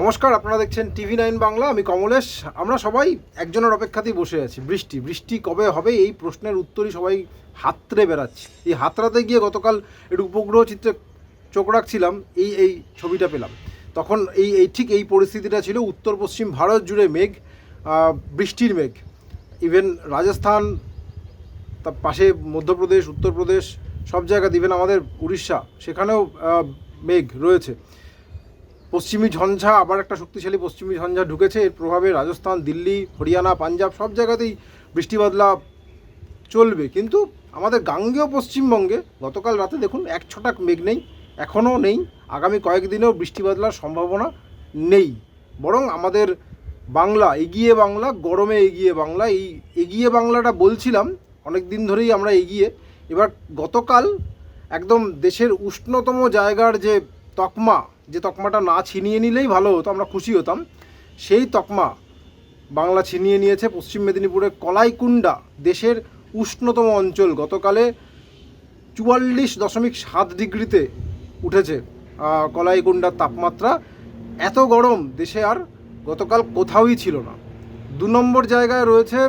নমস্কার, আপনারা দেখছেন টিভি নাইন বাংলা, আমি কমলেশ। আমরা সবাই একজনের অপেক্ষাতেই বসে আছি। বৃষ্টি বৃষ্টি কবে হবে এই প্রশ্নের উত্তরই সবাই হাতড়ে বেড়াচ্ছি। এই হাতড়াতে গিয়ে গতকাল একটু উপগ্রহ চিত্রে চোখ রাখছিলাম, এই এই ছবিটা পেলাম। তখন এই এই ঠিক এই পরিস্থিতিটা ছিল, উত্তর পশ্চিম ভারত জুড়ে মেঘ বৃষ্টির মেঘ। ইভেন রাজস্থান, তার পাশে মধ্যপ্রদেশ, উত্তরপ্রদেশ, সব জায়গাতে ইভেন আমাদের উড়িষ্যা, সেখানেও মেঘ রয়েছে। পশ্চিমী ঝঞ্ঝা, আবার একটা শক্তিশালী পশ্চিমী ঝঞ্ঝা ঢুকেছে। এর প্রভাবে রাজস্থান, দিল্লি, হরিয়ানা, পাঞ্জাব সব জায়গাতেই বৃষ্টি বাদলা চলবে। কিন্তু আমাদের গাঙ্গেয় পশ্চিমবঙ্গে গতকাল রাতে দেখুন এক ছটাক মেঘ নেই, এখনও নেই। আগামী কয়েকদিনেও বৃষ্টি বাদলার সম্ভাবনা নেই। বরং আমাদের বাংলা, এগিয়ে বাংলা, গরমে এগিয়ে বাংলা, এই এগিয়ে বাংলাটা বলছিলাম, অনেক দিন ধরেই আমরা এগিয়ে। এবার গতকাল একদম দেশের উষ্ণতম জায়গার যে তকমা যে তকমাটা না ছিনিয়ে নিলেই ভালো হতো, আমরা খুশি হতাম। সেই তকমা বাংলা ছিনিয়ে নিয়েছে পশ্চিম মেদিনীপুরের কলাইকুণ্ডা, দেশের উষ্ণতম অঞ্চল। গতকালে চুয়াল্লিশ দশমিক সাত ডিগ্রিতে উঠেছে কলাইকুণ্ডার তাপমাত্রা। এত গরম দেশে আর গতকাল কোথাওই ছিল না। দু নম্বর জায়গায় রয়েছে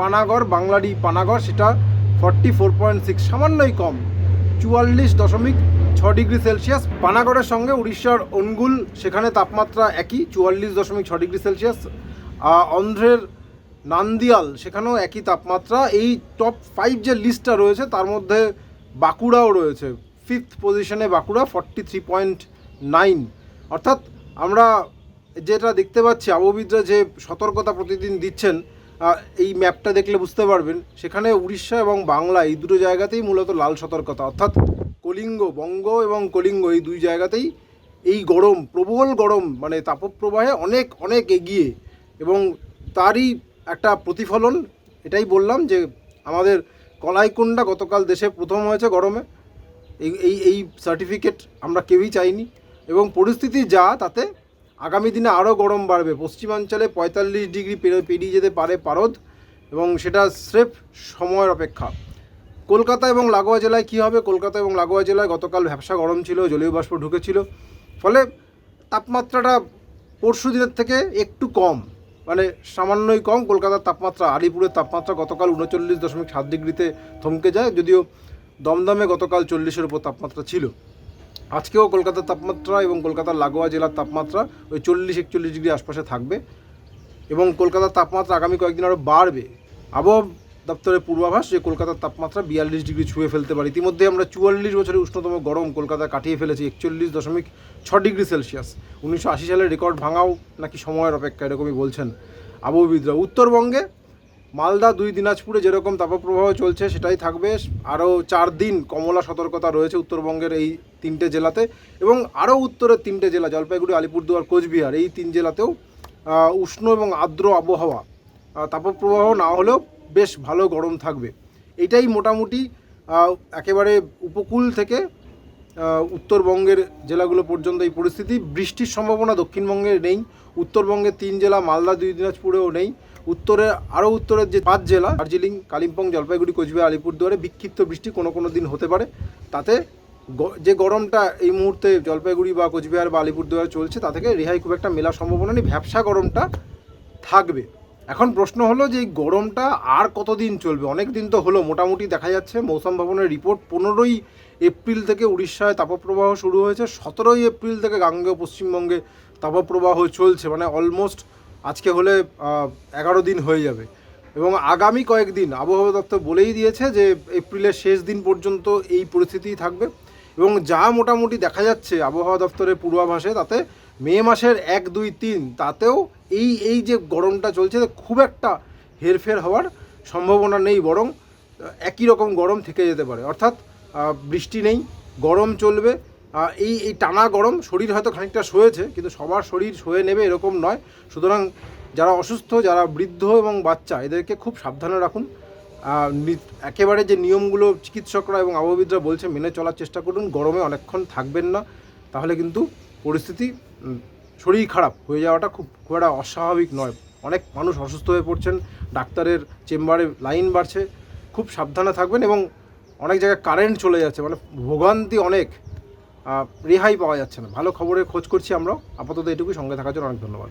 পানাগড় বাংলাডি পানাগড়, সেটা ফর্টি ফোর পয়েন্ট সিক্স সামান্যই কম। চুয়াল্লিশ দশমিক ছ ডিগ্রি সেলসিয়াস। পানাগড়ের সঙ্গে উড়িষ্যার অনুগুল, সেখানে তাপমাত্রা একই, চুয়াল্লিশ দশমিক ছ ডিগ্রি সেলসিয়াস। অন্ধ্রের নান্দিয়াল, সেখানেও একই তাপমাত্রা। এই টপ ফাইভ যে লিস্টটা রয়েছে, তার মধ্যে বাঁকুড়াও রয়েছে। ফিফথ পজিশনে Bankura forty three point nine অর্থাৎ আমরা যেটা দেখতে পাচ্ছি, আবহবিদরা যে সতর্কতা প্রতিদিন দিচ্ছেন এই ম্যাপটা দেখলে বুঝতে পারবেন। সেখানে উড়িষ্যা এবং বাংলা এই দুটো জায়গাতেই মূলত লাল সতর্কতা। অর্থাৎ কলিঙ্গ, বঙ্গ এবং কলিঙ্গ এই দুই জায়গাতেই এই গরম, প্রবল গরম মানে তাপপ্রবাহে অনেক অনেক এগিয়ে এবং তারই একটা প্রতিফলন, এটাই বললাম যে আমাদের কলাইকুণ্ডা গতকাল দেশে প্রথম হয়েছে গরমে। এই এই এই সার্টিফিকেট আমরা কেউই চাইনি এবং পরিস্থিতি যা তাতে আগামী দিনে আরও গরম বাড়বে। পশ্চিমাঞ্চলে পঁয়তাল্লিশ ডিগ্রি পেরিয়ে যেতে পারে পারদ এবং সেটা স্রেফ সময়ের অপেক্ষা। কলকাতা এবং লাগোয়া জেলায় কী হবে? কলকাতা এবং লাগোয়া জেলায় গতকাল ভ্যাবসা গরম ছিল, জলীয় বাষ্প ঢুকেছিল। ফলে তাপমাত্রাটা পরশু দিনের থেকে একটু কম মানে সামান্যই কম। কলকাতার তাপমাত্রা, আলিপুরের তাপমাত্রা গতকাল উনচল্লিশ দশমিক সাত ডিগ্রিতে থমকে যায়, যদিও দমদমে গতকাল চল্লিশের উপর তাপমাত্রা ছিল। আজকেও কলকাতার তাপমাত্রা এবং কলকাতার লাগোয়া জেলার তাপমাত্রা ওই চল্লিশ একচল্লিশ ডিগ্রি আশপাশে থাকবে এবং কলকাতার তাপমাত্রা আগামী কয়েকদিন আরও বাড়বে। আবহাওয়া দপ্তরের পূর্বাভাস যে কলকাতার তাপমাত্রা বিয়াল্লিশ ডিগ্রি ছুঁয়ে ফেলতে পারে। ইতিমধ্যে আমরা চুয়াল্লিশ বছরের উষ্ণতম গরম কলকাতা কাটিয়ে ফেলেছি, একচল্লিশ দশমিক ছ ডিগ্রি সেলসিয়াস। উনিশশো আশি সালের রেকর্ড ভাঙাও নাকি সময়ের অপেক্ষা এরকমই বলছেন আবহবিদরা উত্তরবঙ্গে মালদা, দুই দিনাজপুরে যেরকম তাপপ্রবাহ চলছে, সেটাই থাকবে। আরও চার দিন কমলা সতর্কতা রয়েছে উত্তরবঙ্গের এই তিনটে জেলাতে এবং আরও উত্তরের তিনটে জেলা, জলপাইগুড়ি, আলিপুরদুয়ার, কোচবিহার। এই তিন জেলাতেও উষ্ণ এবং আর্দ্র আবহাওয়া। তাপপ্রবাহ না হলেও বেশ ভালো গরম থাকবে। এটাই মোটামুটি একেবারে উপকূল থেকে উত্তরবঙ্গের জেলাগুলো পর্যন্ত এই পরিস্থিতি। বৃষ্টির সম্ভাবনা দক্ষিণবঙ্গে নেই, উত্তরবঙ্গের তিন জেলা, মালদা, দুই দিনাজপুরেও নেই। উত্তরে, আরও উত্তরের যে পাঁচ জেলা, দার্জিলিং, কালিম্পং, জলপাইগুড়ি, কোচবিহার, আলিপুরদুয়ারে বিক্ষিপ্ত বৃষ্টি কোনো কোনো দিন হতে পারে। তাতে যে গরমটা এই মুহূর্তে জলপাইগুড়ি বা কোচবিহার বা আলিপুরদুয়ারে চলছে, তা থেকে রেহাই খুব একটা মেলার সম্ভাবনা নেই। ভ্যাবসা গরমটা থাকবে। এখন প্রশ্ন হলো যে এই গরমটা আর কতদিন চলবে? অনেক দিন তো হলো, মোটামুটি দেখা যাচ্ছে মৌসুম ভবনের রিপোর্ট পনেরোই এপ্রিল থেকে উড়িষ্যায় তাপপ্রবাহ শুরু হয়েছে, সতেরোই এপ্রিল থেকে গাঙ্গেয় পশ্চিমবঙ্গে তাপপ্রবাহ চলছে মানে অলমোস্ট আজকে হলে এগারো দিন হয়ে যাবে। এবং আগামী কয়েকদিন আবহাওয়া দপ্তর বলেই দিয়েছে যে এপ্রিলের শেষ দিন পর্যন্ত এই পরিস্থিতিই থাকবে। এবং যা মোটামুটি দেখা যাচ্ছে আবহাওয়া দপ্তরের পূর্বাভাসে, তাতে মে মাসের এক, দুই, তিন, তাতেও এই এই যে গরমটা চলছে খুব একটা হেরফের হওয়ার সম্ভাবনা নেই, বরং একই রকম গরম থেকে যেতে পারে। অর্থাৎ বৃষ্টি নেই, গরম চলবে এই এই টানা গরম, শরীর হয়তো খানিকটা সয়েছে কিন্তু সবার শরীর সয়ে নেবে এরকম নয়। সুতরাং, যারা অসুস্থ, যারা বৃদ্ধ এবং বাচ্চা, এদেরকে খুব সাবধানে রাখুন। একেবারে যে নিয়মগুলো চিকিৎসকরা এবং আবহবিদরা বলছে, মেনে চলার চেষ্টা করুন, গরমে অনেকক্ষণ থাকবেন না, তাহলে কিন্তু পরিস্থিতি শরীর খারাপ হয়ে যাওয়াটা খুব খুব একটা অস্বাভাবিক নয়। অনেক মানুষ অসুস্থ হয়ে পড়ছেন, ডাক্তারের চেম্বারে লাইন বাড়ছে, খুব সাবধানে থাকবেন এবং অনেক জায়গায় কারেন্ট চলে যাচ্ছে মানে ভোগান্তি অনেক রেহাই পাওয়া যাচ্ছে না। ভালো খবরের খোঁজ করছি আমরা আপাতত এটুকুই, সঙ্গে থাকার জন্য অনেক ধন্যবাদ।